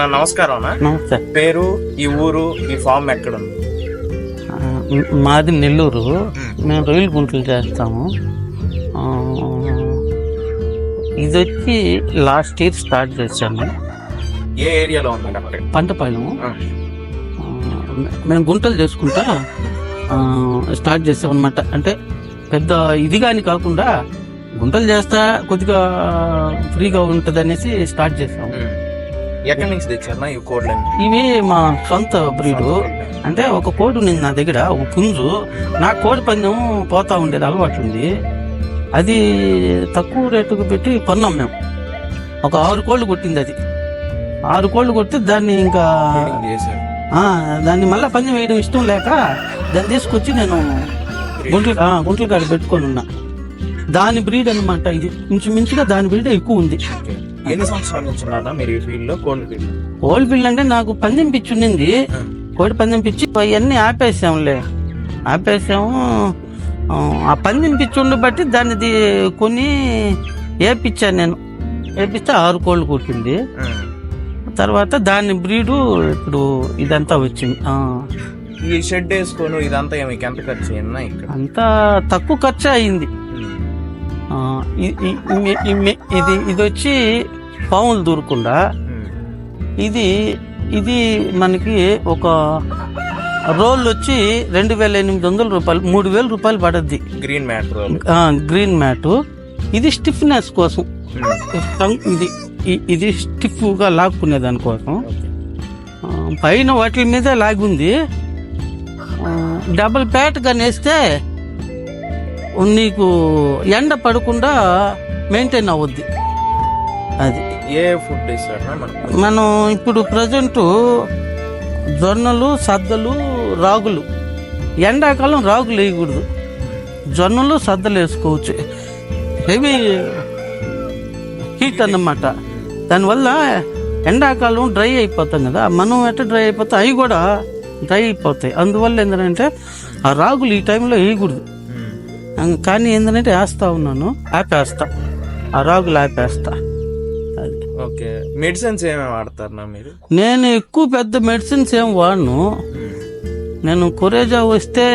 నా నమస్కారం అన్న. నమస్తే. పేరు ఈ ఊరు ఈ ఫామ్ ఎక్కడ ఉంది మాది నెల్లూరు. మేము రొయ్యలు గుంటలు చేస్తాము. ఇది వచ్చి లాస్ట్ ఇయర్ స్టార్ట్ చేశాము. ఏ ఏరియాలో ఉంది కరెక్ట్ పంటపాలెము ఆ, మేము గుంటలు చేసుకుంటా స్టార్ట్ చేసాం అనమాట అంటే పెద్ద ఇది కానీ కాకుండా గుంటలు చేస్తా కొద్దిగా ఫ్రీగా ఉంటుంది అనేసి స్టార్ట్ చేసాము. ఎక్కడి నుంచి తెచ్చారు ఈ కోడ్లన్నీ? ఇవి మా సొంత బ్రీడు. అంటే ఒక కోడి ఉంది నా దగ్గర ఒక పుంజు. నా కోడి పందెం పోతా ఉండేది అలవాటు ఉంది. అది తక్కువ రేటుకు పెట్టి కొన్నాం మేము. ఒక ఆరు కోళ్ళు కొట్టింది అది. ఆరు కోళ్ళు కొట్టి దాన్ని ఇంకా దాన్ని మళ్ళీ పందెం వేయడం ఇష్టం లేక దాన్ని తీసుకొచ్చి నేను గుంటలు గుంటల కాడ పెట్టుకొని ఉన్నా. దాని బ్రీడ్ అన్నమాట ఇది. ఇంచుమించుగా దాని బ్రీడ్ ఎక్కువ ఉంది. ఎన్ని సంవత్సరాల నుంచి ఉన్నారా మీరు ఈ ఫీల్డ్లో? Cold field. కోడి పిల్ల అంటే నాకు పందెం పిచ్చి ఉండింది. కోడి పందెం పిచ్చి అవన్నీ ఆపేసాంలే. ఆపేసాము. ఆ, పందెం పిచ్చి ఉండి బట్టి దాన్ని ది- కొని వేపించాను నేను. వేపిస్తే ఆరు కోళ్ళు కొట్టింది తర్వాత దాని బ్రీడు ఇప్పుడు ఇదంతా వచ్చింది. ఆ, ఈ షెడ్ వేసుకొని ఇదంతా మీకు ఎంత ఖర్చు అయిందా ఇక్కడ? అంతా తక్కువ ఖర్చు అయింది. ఇది ఇది వచ్చి పాములు దూరకుండా ఇది ఇది మనకి ఒక రోల్ వచ్చి రెండు వేల ఎనిమిది వందల రూపాయలు మూడు వేల రూపాయలు పడద్ది. గ్రీన్ మ్యాట్ గ్రీన్ మ్యాట్ ఇది స్టిఫ్నెస్ కోసం. టంగ్ ఇది ఇది స్టిఫ్గా లాక్కునే దానికోసం పైన వాటి మీద లాగుంది డబుల్ ప్యాట్ నేస్తే నీకు ఎండ పడకుండా మెయింటైన్ అవ్వద్ది. అది. ఏ ఫుడ్ ఇస్తారు మనం ఇప్పుడు ప్రజెంట్ జొన్నలు సద్దలు రాగులు. ఎండాకాలం రాగులు వేయకూడదు. జొన్నలు సద్దలు వేసుకోవచ్చు. హెవీ హీట్ అన్నమాట. దానివల్ల ఎండాకాలం డ్రై అయిపోతాం కదా. మనం ఎట్ట డ్రై అయిపోతాం అవి కూడా డ్రై అయిపోతాయి. అందువల్ల ఏంటంటే ఆ రాగులు ఈ టైంలో వేయకూడదు. కానీ ఏంటంటే వేస్తా ఉన్నాను. ఆపేస్తా. ఆ రాగులు ఆపేస్తా. ఓకే. మెడిసిన్స్ ఏమేమి వాడతారు మీరు? నేను ఎక్కువ పెద్ద మెడిసిన్స్ ఏం వాడను. నేను కొరేజా వస్తే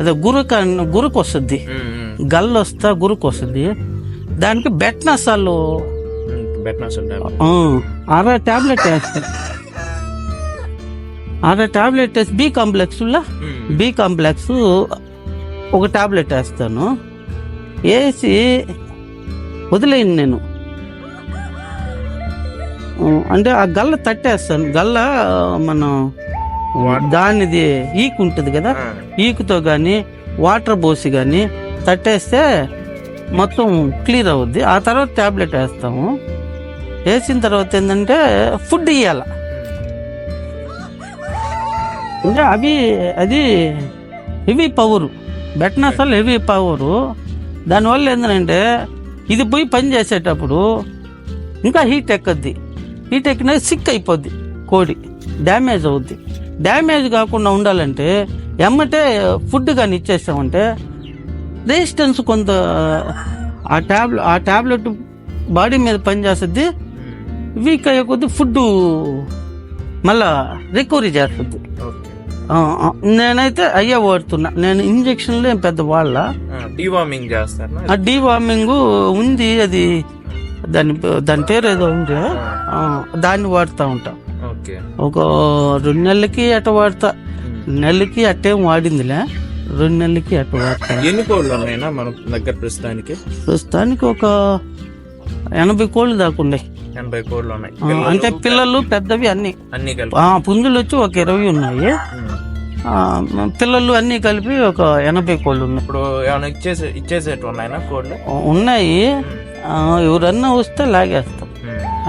అదే గురుక గురుకు వస్తుంది. గల్లు వస్తా గురుకు వస్తుంది. దానికి బెట్నసాలు. బెట్నాసల్ అరవై టాబ్లెట్ వేస్తా. అరవై టాబ్లెట్ వేసి బి కాంప్లెక్స్ బి కాంప్లెక్స్ ఒక టాబ్లెట్ వేస్తాను. వేసి వదిలేను నేను. అంటే ఆ గల్ల తట్టేస్తాను. గల్ల మనం దానిది ఈకు ఉంటుంది కదా? ఈకుతో కానీ వాటర్ పోసి కానీ తట్టేస్తే మొత్తం క్లియర్ అవుద్ది. ఆ తర్వాత ట్యాబ్లెట్ వేస్తాము. వేసిన తర్వాత ఏంటంటే ఫుడ్ ఇవ్వాల అంటే అవి అది heavy power. Betnesol heavy power. దానివల్ల ఏంటంటే ఇది పోయి పని చేసేటప్పుడు ఇంకా హీట్ ఎక్కద్ది. హీట్ ఎక్కిన సిక్ అయిపోద్ది కోడి. డ్యామేజ్ అవుద్ది. డ్యామేజ్ కాకుండా ఉండాలంటే ఎమ్మటే ఫుడ్ కానీ ఇచ్చేస్తామంటే రెసిస్టెన్స్ కొంత ఆ ట్యాబ్లెట్ ఆ ట్యాబ్లెట్ బాడీ మీద పనిచేస్తుంది వీక్ అయ్యే కొద్ది ఫుడ్ మళ్ళా రికవరీ చేస్తుంది. నేనైతే అయ్యే వాడుతున్నా. నేను ఇంజక్షన్లు పెద్ద వాళ్ళ. డివార్మింగ్ చేస్తారు? ఆ డీవార్మింగ్ ఉంది అది దాని దాని పేరు ఏదో ఉంది దాన్ని వాడుతూ ఉంటా. ఓకే. ఒక రెండు నెలలకి అట్ట వాడతా. నెలకి అట్టేం వాడిందిలే. రెండు నెలలకి అట్ట వాడతా. ఎన్ని కోళ్ళు ఉన్నాయినా మన దగ్గర ప్రస్తుతానికి? ప్రస్తుతానికి ఒక ఎనభై కోళ్ళు దాకా ఉన్నాయి. ఎనభై కోళ్ళు ఉన్నాయి. అంటే పిల్లలు పెద్దవి అన్ని. అన్ని కలిపి. ఆ, పుంజులు వచ్చి ఒక ఇరవై ఉన్నాయి. పిల్లలు అన్ని కలిపి ఒక ఎనభై కోళ్ళు ఉన్నాయి. ఇప్పుడు ఏమైనా ఇచ్చేసే ఇచ్చేసేటు ఉన్నాయినా కోళ్ళు? ఉన్నాయి. ఎవరన్నా వస్తే లాగేస్తాం.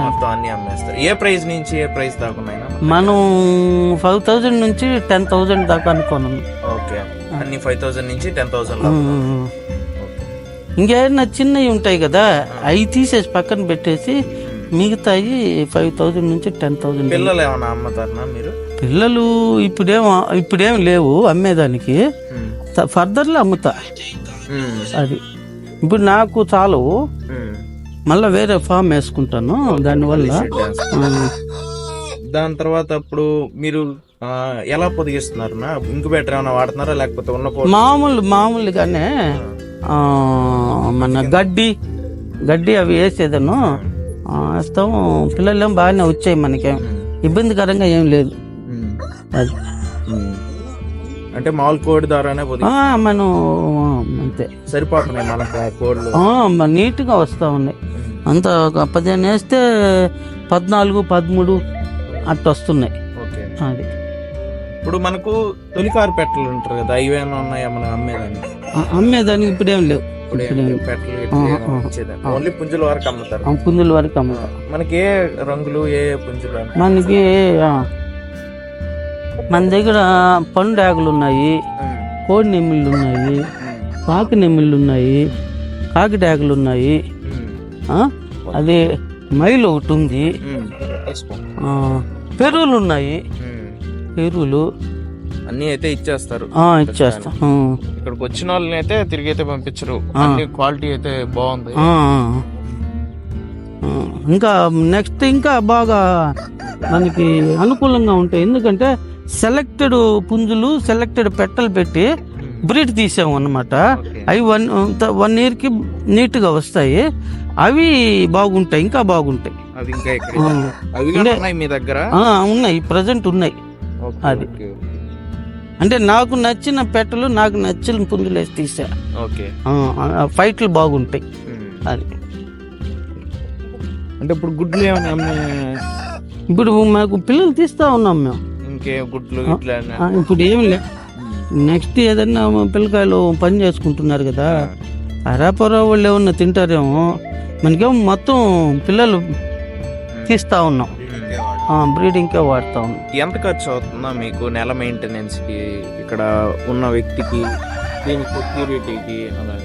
మొత్తం అన్ని అమ్మేస్తారు. ఏ ప్రైస్ నుంచి ఏ ప్రైస్ దాకా ఉన్నాయినా? మనం ఫైవ్ థౌజండ్ నుంచి టెన్ థౌజండ్ దాకా అనుకున్నాం ఓకే. అన్ని ఫైవ్ థౌసండ్ నుంచి టెన్ థౌసండ్ ఇంకేమైనా చిన్నవి ఉంటాయి కదా అవి తీసేసి పక్కన పెట్టేసి మిగతాయి ఫైవ్ థౌజండ్ నుంచి టెన్ థౌజండ్. పిల్లలు ఏమైనా అమ్ముతారనా మీరు? పిల్లలు ఇప్పుడేం ఇప్పుడేం లేవు అమ్మేదానికి. ఫర్దర్లో అమ్ముతా. అది. ఇప్పుడు నాకు చాలు. మళ్ళీ వేరే ఫామ్ వేసుకుంటాను దానివల్ల దాని తర్వాత అప్పుడు మీరు ఎలా పొదిగిస్తున్నారు నా ఇంకుబేటర్ ఏమైనా వాడుతున్నారా? లేకపోతే ఉన్న మామూలు మామూలుగానే మన గడ్డి గడ్డి అవి వేసేదను. వేస్తాము. పిల్లలు బాగానే వచ్చాయి మనకేం. ఇబ్బందికరంగా ఏం లేదు. అది. అంటే మామూలు కోడి ద్వారానే మనం అంతే. సరిపోతున్నాయి మనకు కోళ్ళు నీట్గా వస్తూ ఉన్నాయి అంత ఒక పదిహేను వేస్తే పద్నాలుగు పదమూడు అట్లా వస్తున్నాయి ఓకే. అది. ఇప్పుడు మనకు తొలికారు పెట్టలు ఉంటారు కదా ఇవేమైనా ఉన్నాయా మనం అమ్మేదాన్ని ఆ, అమ్మేదానికి ఇప్పుడేం లేవు. ఓన్లీ పుంజుల వరకు అమ్ముతారు. పుంజుల వరకు అమ్ముతాం మనకి ఏ రంగులు ఏ పుంజులు? మనకి మన దగ్గర పండాగులు ఉన్నాయి ఉమ్. కోడి నెమ్మిళ్ళు ఉన్నాయి. కాకి నెమ్మిళ్ళు ఉన్నాయి కాకి డాగులు ఉన్నాయి. అది మైలు ఒకటి ఉంది. పెరువులు ఉన్నాయి. పెరువులు. అన్ని అయితే ఇచ్చేస్తారు. ఆ, ఇచ్చేస్తాం. ఆ, ఇక్కడికి వచ్చిన వాళ్ళని అయితే తిరిగి అయితే పంపించరు. అన్ని క్వాలిటీ అయితే బాగుంది. ఇంకా నెక్స్ట్ ఇంకా బాగా మనకి అనుకూలంగా ఉంటాయి. ఎందుకంటే సెలెక్టెడ్ పుంజులు సెలెక్టెడ్ పెట్టలు పెట్టి బ్రీడ్ తీసాము అన్నమాట. ఓకే. అవి వన్ వన్ ఇయర్కి నీట్గా వస్తాయి. అవి బాగుంటాయి ఇంకా బాగుంటాయి. ఉన్నాయి మీ దగ్గర? ఉన్నాయి. ప్రజెంట్ ఉన్నాయి. అది. అంటే నాకు నచ్చిన పెట్టలు నాకు నచ్చిన పుంజులు వేసి తీసా. ఫైట్లు బాగుంటాయి. ఉమ్. అది. అంటే ఇప్పుడు గుడ్లు ఏమైనా ఇప్పుడు మాకు పిల్లలు తీస్తా ఉన్నాం మేము. గుడ్లు ఇట్లా ఇప్పుడు ఏం లే. నెక్స్ట్ ఏదన్నా పిల్లకాయలు పని చేసుకుంటున్నారు కదా అరాపరా వాళ్ళు ఏమన్నా తింటారేమో మనకేమో మొత్తం పిల్లలు తీస్తా ఉన్నాం. బ్రీడింగ్కే వాడుతా ఉన్నాం. ఎంత ఖర్చు అవుతుందా మీకు నెల మెయింటెనెన్స్కి ఇక్కడ ఉన్న వ్యక్తికి దీని సెక్యూరిటీకి అలా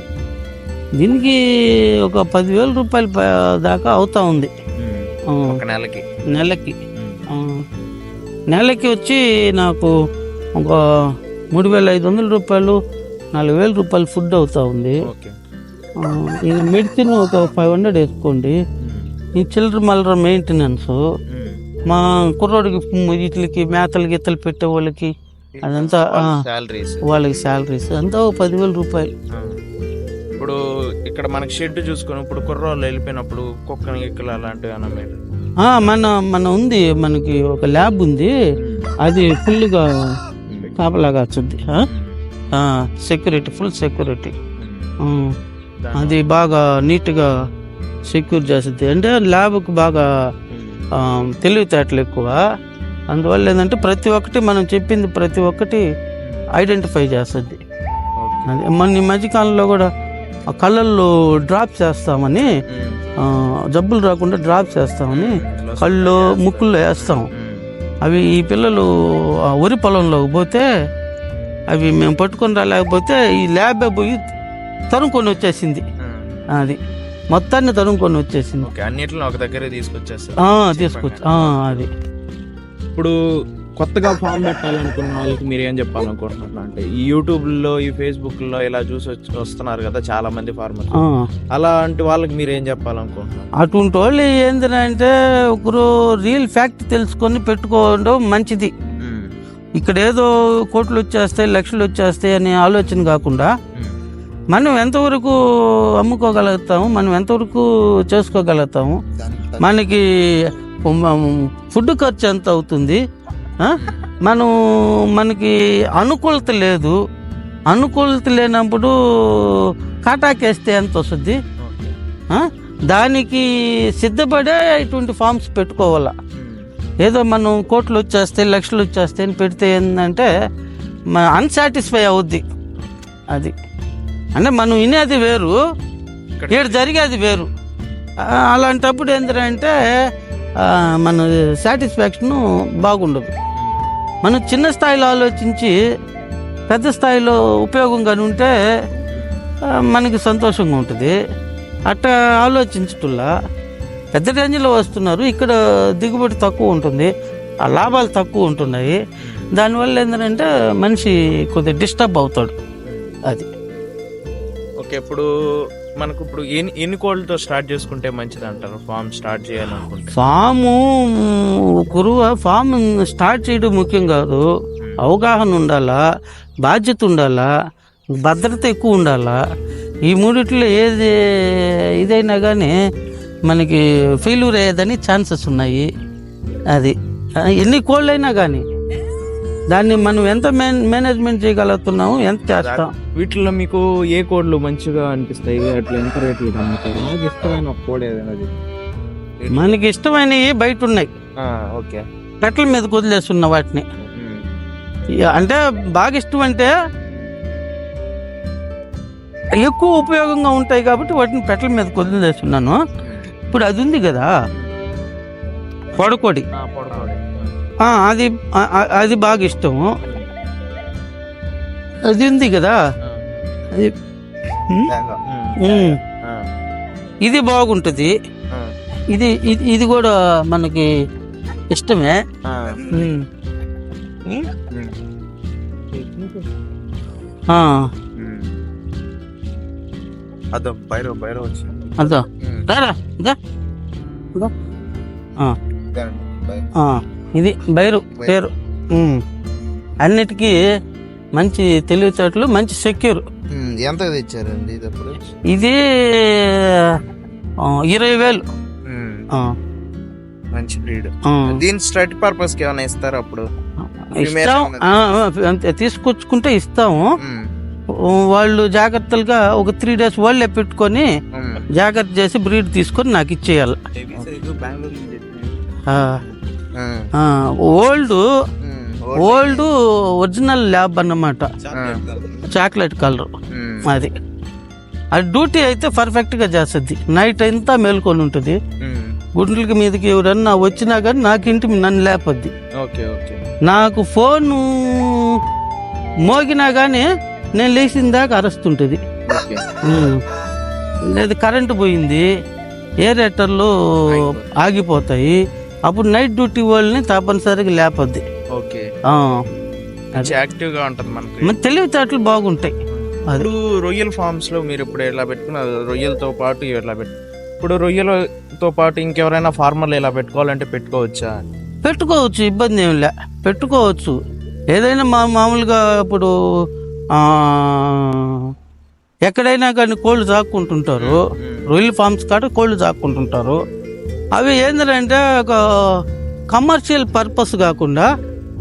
దీనికి ఒక పదివేల రూపాయల దాకా అవుతా ఉంది. ఒక నెలకి? నెలకి. నెలకి వచ్చి నాకు ఒక మూడు వేల ఐదు వందల రూపాయలు నాలుగు వేల రూపాయలు ఫుడ్ అవుతా ఉంది. ఇక మెడిసిన్ ఒక ఫైవ్ హండ్రెడ్ వేసుకోండి. ఈ చిల్లర మల్లర మెయింటెనెన్స్. మా కుర్రోడికి వీటికి మేతలు గీతలు పెట్టే వాళ్ళకి అదంతా వాళ్ళకి శాలరీస్. అంతా ఒక పదివేల రూపాయలు. ఇప్పుడు ఇక్కడ మనకి షెడ్ చూసుకొని ఇప్పుడు కుర్రోళ్ళు వెళ్ళిపోయినప్పుడు కుక్కని గిక్కలు అలాంటివి అన్న మీరు మన మన ఉంది మనకి ఒక ల్యాబ్ ఉంది. అది ఫుల్గా కాపలాగా వచ్చింది. Security full security. అది బాగా నీట్గా సెక్యూర్ చేస్తుంది. అంటే ల్యాబ్కి బాగా తెలివితేటలు ఎక్కువ. అందువల్ల ఏంటంటే ప్రతి ఒక్కటి మనం చెప్పింది ప్రతి ఒక్కటి ఐడెంటిఫై చేస్తుంది. అది మన ఈ మధ్యకాలంలో కూడా ఆ కళ్ళల్లో డ్రాప్ చేస్తామని జబ్బులు రాకుండా డ్రాప్ చేస్తామని కళ్ళు ముక్కుల్లో వేస్తాం. అవి ఈ పిల్లలు ఆ వరి పొలంలోకి పోతే అవి మేము పట్టుకొని రాలేకపోతే ఈ ల్యాబ్ పోయి తరుముకొని వచ్చేసింది. అది మొత్తాన్ని తరుముకొని వచ్చేసింది. ఓకే అన్నిటిని ఒక దగ్గరే తీసుకొచ్చేస్తారు. ఆ, తీసుకొచ్చి అది. ఇప్పుడు కొత్తగా ఫామ్ పెట్టాలనుకున్న వాళ్ళకి మీరు ఏం చెప్పాలనుకుంటున్నారు? అంటే ఈ యూట్యూబ్లో ఈ ఫేస్బుక్లో ఇలా చూసి వస్తున్నారు కదా చాలా మంది ఫార్మర్స్. అలాంటి వాళ్ళకి మీరు ఏం చెప్పాలనుకుంటున్నారు? అటువంటి వాళ్ళు ఏంటంటే ఒకరు రియల్ ఫ్యాక్ట్ తెలుసుకొని పెట్టుకోవడం మంచిది. ఇక్కడ ఏదో కోట్లు వచ్చేస్తాయి లక్షలు వచ్చేస్తాయి అనే ఆలోచన కాకుండా మనం ఎంతవరకు అమ్ముకోగలుగుతాము మనం ఎంతవరకు చేసుకోగలుగుతాము? మనకి ఫుడ్ ఖర్చు ఎంత అవుతుంది? మనం మనకి అనుకూలత లేదు. అనుకూలత లేనప్పుడు కాటాకేస్తే ఎంత వస్తుంది? దానికి సిద్ధపడే ఇటువంటి ఫామ్స్ పెట్టుకోవాలా. ఏదో మనం కోట్లు వచ్చేస్తాయి లక్షలు వచ్చేస్తాయి అని పెడితే ఏంటంటే అన్సాటిస్ఫై అవుద్ది. అది. అంటే మనం వినేది వేరు ఇక్కడ జరిగేది వేరు. అలాంటప్పుడు ఏంటంటే మన సాటిస్ఫాక్షన్ బాగుండదు. మనం చిన్న స్థాయిలో ఆలోచించి పెద్ద స్థాయిలో ఉపయోగం కానీ ఉంటే మనకి సంతోషంగా ఉంటుంది. అట్లా ఆలోచించటుల్లా పెద్ద రేంజ్లో వస్తున్నారు ఇక్కడ దిగుబడి తక్కువ ఉంటుంది ఆ లాభాలు తక్కువ ఉంటున్నాయి. దానివల్ల ఏంటంటే మనిషి కొద్దిగా డిస్టర్బ్ అవుతాడు. అది. ఓకే ఇప్పుడు మనకు ఇప్పుడు ఎన్ని ఎన్ని కోళ్ళతో స్టార్ట్ చేసుకుంటే మంచిది అంటారు ఫామ్ స్టార్ట్ చేయాలనుకుంటే. ఫాము కురువ ఫామ్ స్టార్ట్ చేయడం ముఖ్యం కాదు. అవగాహన ఉండాలా? బాధ్యత ఉండాలా? భద్రత ఎక్కువ ఉండాలా? ఈ మూడిట్లో ఏది ఇదైనా కానీ మనకి ఫెయిల్యూర్ అయ్యేదని ఛాన్సెస్ ఉన్నాయి. అది. ఎన్ని కోళ్ళైనా కానీ దాన్ని మనం ఎంత మేన్ మేనేజ్మెంట్ చేయగలుగుతున్నాము ఎంత చేస్తాం? వీటిలో మీకు ఏ కోడ్లు మంచిగా అనిపిస్తాయి? అట్లా ఎంత రేట్లు అమ్ముతారు నాకు ఇష్టమైన కోడ్ ఏదైనా. మనకి ఇష్టమైనవి బయట ఉన్నాయి. ఓకే. పెట్టల మీద వదిలేస్తున్న వాటిని. అంటే బాగా ఇష్టం అంటే ఎక్కువ ఉపయోగంగా ఉంటాయి కాబట్టి వాటిని పెట్టల మీద వదిలేస్తున్నాను ఇప్పుడు అది ఉంది కదా? పొడకోడి. అది అది బాగా ఇష్టము అది ఉంది కదా. అది ఇది బాగుంటుంది. ఇది ఇది కూడా మనకి ఇష్టమే. అదో. రారా ఇదా బైరు పేరు. అన్నిటికీ మంచి తెలివితేటలు మంచి సెక్యూర్. ఎంత తెచ్చారండి ఇది ఇరవై వేలు. మంచి బ్రీడ్. దీని స్టడీ పర్పస్కి ఏమైనా ఇస్తారు అప్పుడు? ఇస్తాం. తీసుకొచ్చుకుంటే ఇస్తాము. వాళ్ళు జాగ్రత్తలుగా ఒక త్రీ డేస్ వాళ్ళే పెట్టుకొని. జాగ్రత్త చేసి బ్రీడ్ తీసుకొని నాకు ఇచ్చేయాలి. ఓల్డ్ ఓల్డ్ ఒరిజినల్ ల్యాబ్ అన్నమాట. Chocolate colour. అది. అది డ్యూటీ అయితే పర్ఫెక్ట్గా చేస్తుంది. నైట్ అంతా మేల్కొని ఉంటుంది. గుండెలకి మీదకి ఎవరన్నా వచ్చినా కానీ నాకు ఇంటి నన్ను లేపద్ది. Okay okay. నాకు ఫోను మోగినా కానీ నేను లేచిన దాకా అరుస్తుంటుంది. లేదు కరెంటు పోయింది ఏరేటర్లు ఆగిపోతాయి. అప్పుడు నైట్ డ్యూటీ వాళ్ళని తప్పనిసరిగా లేపద్ది. ఓకే. ఆ. మంచి యాక్టివ్గా ఉంటది మనకి. మన తెలివితేటలు బాగుంటాయి. ఇప్పుడు రొయ్యల ఫార్మ్స్లో మీరు ఇప్పుడు ఎలా పెట్టుకున్నారు? రొయ్యలతో పాటు ఎలా పెట్టు ఇప్పుడు రొయ్యలతో పాటు ఇంకెవరైనా ఫార్మర్లు ఎలా పెట్టుకోవాలంటే పెట్టుకోవచ్చా? పెట్టుకోవచ్చు ఇబ్బంది ఏం లే. పెట్టుకోవచ్చు. ఏదైనా మా మామూలుగా ఇప్పుడు ఎక్కడైనా కానీ కోళ్ళు చాక్కుంటుంటారు రొయ్యల ఫార్మ్స్ కాడ కోళ్ళు చాక్కుంటుంటారు అవి ఏంటంటే ఒక కమర్షియల్ పర్పస్ కాకుండా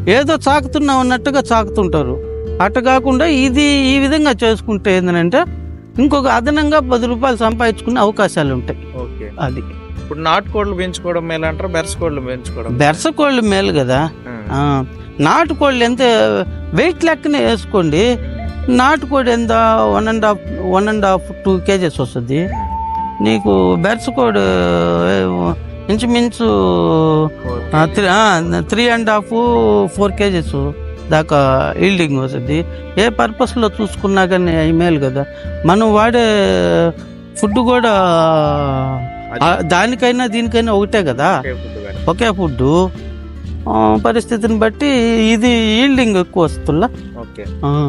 ఏదో చాకుతున్నాం అన్నట్టుగా చాకుతుంటారు. అట్ట కాకుండా ఇది ఈ విధంగా చేసుకుంటే ఏంటంటే ఇంకొక అదనంగా పది రూపాయలు సంపాదించుకునే అవకాశాలు ఉంటాయి. ఓకే. అది. ఇప్పుడు నాటుకోళ్ళు పెంచుకోవడం మేలు అంటారు? బెరసకోళ్ళు పెంచుకోవడం? బెరస కోళ్ళు మేలు కదా. నాటుకోళ్ళు ఎంత వెయిట్ లెక్కనే వేసుకోండి. నాటుకోడి ఎంత? One and half one and half two kgs వస్తుంది. నీకు బెరసకోడి ఇంచుమించు three and half four kgs. దాకా ఈల్డింగ్ వస్తుంది. ఏ పర్పస్లో చూసుకున్నా కానీ మేలు కదా. మనం వాడే ఫుడ్ కూడా దానికైనా దీనికైనా ఒకటే కదా. ఒకే ఫుడ్ పరిస్థితిని బట్టి ఇది ఈల్డింగ్ ఎక్కువ వస్తుందా?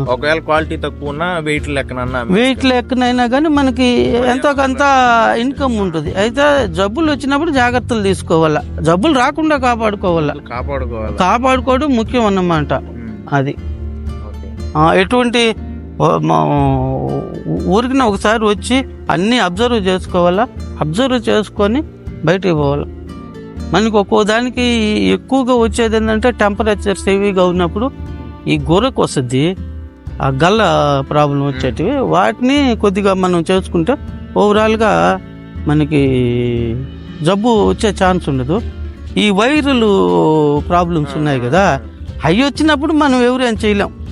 ఒకవేళ క్వాలిటీ తక్కువ ఉన్నా వెయిట్ లెక్కనన్నా వెయిట్ లెక్కనైనా కానీ మనకి ఎంతో కొంత ఇన్కమ్ ఉంటుంది. అయితే జబ్బులు వచ్చినప్పుడు జాగ్రత్తలు తీసుకోవాలా. జబ్బులు రాకుండా కాపాడుకోవాలా. కాపాడుకోవాలి. కాపాడుకోవడం ముఖ్యం అన్నమాట. అది. ఎటువంటి ఊరికిన ఒకసారి వచ్చి అన్నీ అబ్జర్వ్ చేసుకోవాలా? అబ్జర్వ్ చేసుకొని బయటికి పోవాలి? మనకి ఒక్కో దానికి ఎక్కువగా వచ్చేది ఏంటంటే టెంపరేచర్స్ హెవీగా ఉన్నప్పుడు ఈ గొర్రెకు వస్తుంది ఆ గల్ల ప్రాబ్లం వచ్చేటివి. వాటిని కొద్దిగా మనం చేసుకుంటే ఓవరాల్గా మనకి జబ్బు వచ్చే ఛాన్స్ ఉండదు. ఈ వైరల్ ప్రాబ్లమ్స్ ఉన్నాయి కదా అవి వచ్చినప్పుడు మనం ఎవరేం చేయలేం.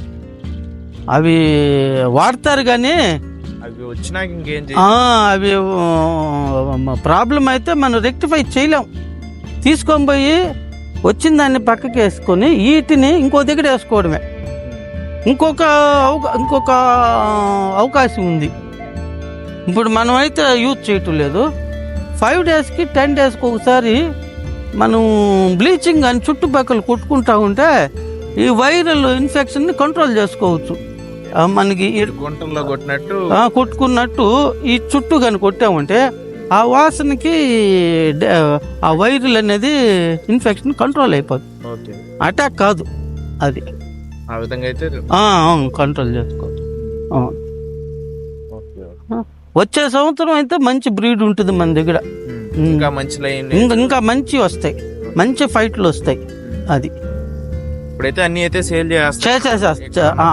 అవి వాడతారు కానీ అవి వచ్చినాక ఇంకేం అవి ప్రాబ్లం అయితే మనం రెక్టిఫై చేయలేం. తీసుకొని పోయి వచ్చిన దాన్ని పక్కకి వేసుకొని వీటిని ఇంకో దగ్గర వేసుకోవడమే. ఇంకొక అవకా- ఇంకొక అవకాశం ఉంది. ఇప్పుడు మనం అయితే యూజ్ చేయటం లేదు. ఫైవ్ డేస్కి టెన్ డేస్కి ఒకసారి మనం బ్లీచింగ్ అని చుట్టుపక్కల కొట్టుకుంటా ఉంటే ఈ వైరల్ ఇన్ఫెక్షన్ని కంట్రోల్ చేసుకోవచ్చు. మనకి గుంటల్లో కొట్టినట్టు. కొట్టుకున్నట్టు ఈ చుట్టూ కానీ కొట్టామంటే ఆ వాసనకి ఆ వైరల్ అనేది ఇన్ఫెక్షన్ కంట్రోల్ అయిపోతుంది ఓకే. అటాక్ కాదు అది. ఆ విధంగా అయితే అవును కంట్రోల్ చేసుకోవచ్చు వచ్చే సంవత్సరం అయితే మంచి బ్రీడ్ ఉంటుంది మన దగ్గర. ఇంకా మంచి లైన్ ఇంకా ఇంకా మంచి వస్తాయి. మంచి ఫైట్లు వస్తాయి. అది. ఇప్పుడైతే అన్ని అయితే సేల్ ఆ,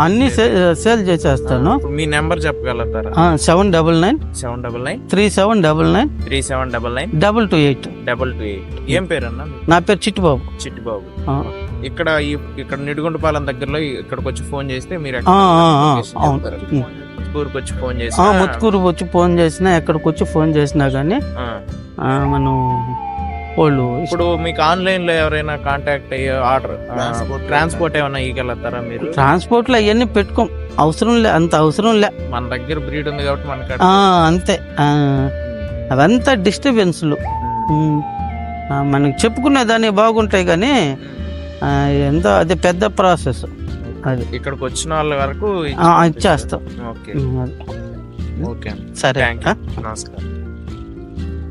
అన్ని సేల్ చేసేస్తాను. మీ నెంబర్ చెప్పగలుగుతారా? Seven double nine seven double nine three seven double nine three seven double nine double two eight double two eight. ఏం పేరు అన్న నా పేరు చిట్టుబాబు. చిట్టిబాబు. ఇక్కడ ఈ- ఇక్కడ నిడుగుంటపాలెం దగ్గరలో ఇక్కడికి వచ్చి ఫోన్ చేస్తే మీరు. ముత్తుకూరుకి వచ్చి ఫోన్ చేసి ఆ, ముత్తుకూరు వచ్చి ఫోన్ చేసినా ఎక్కడికి వచ్చి ఫోన్ చేసినా కానీ మనం వాళ్ళు ఇప్పుడు మీకు ఆన్లైన్లో ఎవరైనా కాంటాక్ట్ అయ్యి ఆర్డర్. ట్రాన్స్పోర్ట్ ఏమైనా ఇవ్వగలుగుతారా మీరు? ట్రాన్స్పోర్ట్లో అవన్నీ పెట్టుకోం. అవసరం లే అంత అవసరం లే. మన దగ్గర బ్రీడ్ ఉంది కాబట్టి మనకి ఆ, అంతే. ఆ, అవంతా డిస్టర్బెన్స్లు. మనకి చెప్పుకునే దాన్ని బాగుంటాయి కానీ ఎంతో అది పెద్ద ప్రాసెస్. అది. ఇక్కడికి వచ్చిన వాళ్ళ వరకు ఆ, ఇచ్చేస్తాం. ఓకే. ఓకే సరే. నమస్కారం.